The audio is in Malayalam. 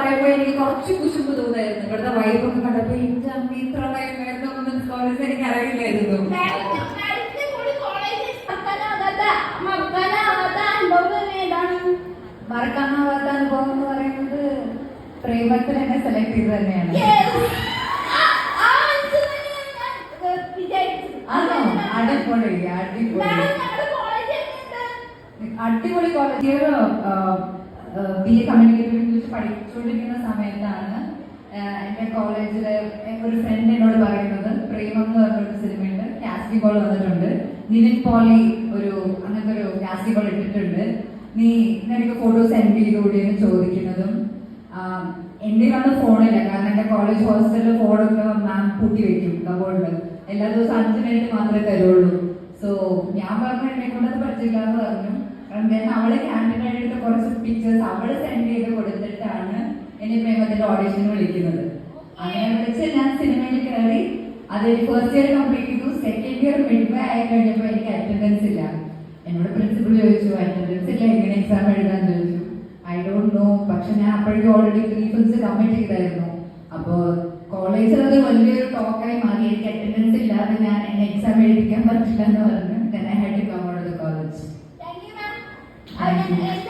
പറയുമ്പോൾ എനിക്ക് കുറച്ച് കുശുമ്പ് തോന്നായിരുന്നു. ഇവിടുത്തെ വൈബൊക്കെ കണ്ടപ്പോ എനിക്ക് അമ്മ ഇത്ര വൈബായിരുന്നു വുമൻസ് കോളേജ് എനിക്ക് അറിയില്ലായിരുന്നു. മറക്കാനാവാത്ത അനുഭവം എന്ന് പറയുന്നത് പ്രേമത്തിൽ എന്നെ സെലക്ട് ചെയ്ത് തന്നെയാണ്. ആണോ? അടിപൊളി അടിപൊളി. അടിപൊളി college B A communicative English പഠിച്ചുകൊണ്ടിരിക്കുന്ന സമയത്താണ് എന്റെ കോളേജിലെ ഒരു ഫ്രണ്ട് എന്നോട് പറയുന്നത് പ്രേമം എന്ന് പറഞ്ഞൊരു സിനിമയുണ്ട് കാസ്റ്റി ബോൾ വന്നിട്ടുണ്ട്. നിവിൻ പോളി ഒരു അങ്ങനത്തെ ഒരു കാസ്റ്റി ബോൾ ഇട്ടിട്ടുണ്ട്. നീ നിനക്ക് ഫോട്ടോ സെൻഡ് ചെയ്തുകൂടി എന്ന് ചോദിക്കുന്നതും എന്റെ വന്ന ഫോണില്ല കാരണം എന്റെ കോളേജ് ഹോസ്റ്റലിൽ ഫോണൊക്കെ മാം കൂട്ടി വെക്കും കബോർഡിൽ എല്ലാ ദിവസവും അഞ്ച് മിനിറ്റ് മാത്രമേ തരുള്ളൂ. സോ ഞാൻ പറഞ്ഞു എന്നെ കൊണ്ടത് പറ്റില്ല എന്ന് പറഞ്ഞു. കാരണം അവളെ ക്യാന്റീൻ എടുത്ത കുറച്ച് പിക്ചേഴ്സ് അവൾ സെൻഡ് ചെയ്ത് കൊടുത്തിട്ടാണ് എന്നെ പ്രേമത്തിന്റെ ഓഡിഷൻ വിളിക്കുന്നത്. അങ്ങനെ വിളിച്ച് ഞാൻ സിനിമയിൽ കയറി അത് ഫസ്റ്റ് ഇയർ കംപ്ലീറ്റ് ചെയ്തു. സെക്കൻഡ് ഇയർ മിഡ് വേ ആയി കഴിഞ്ഞപ്പോൾ എനിക്ക് അറ്റൻഡൻസ് ഇല്ല. എന്നോട് പ്രിൻസിപ്പൾ ചോദിച്ചു അറ്റൻഡൻസ് ഇല്ല എങ്ങനെ എക്സാം എഴുതാൻ? ചോദിച്ചു. ഐ ഡോണ്ട് നോ പക്ഷെ ഞാൻ അപ്പോഴേക്കും ഓൾറെഡി പ്രീഫിൽസ് കമ്മിറ്റ് ചെയ്തായിരുന്നു. അപ്പോൾ കോളേജിൽ അത് വലിയൊരു ടോക്കായി മാറി. എനിക്ക് അറ്റൻഡൻസ് ഇല്ലാതെ ഞാൻ എന്നെ എക്സാം എഴുതിക്കാൻ പറ്റില്ല എന്ന് പറഞ്ഞു ഞാൻ had to come out of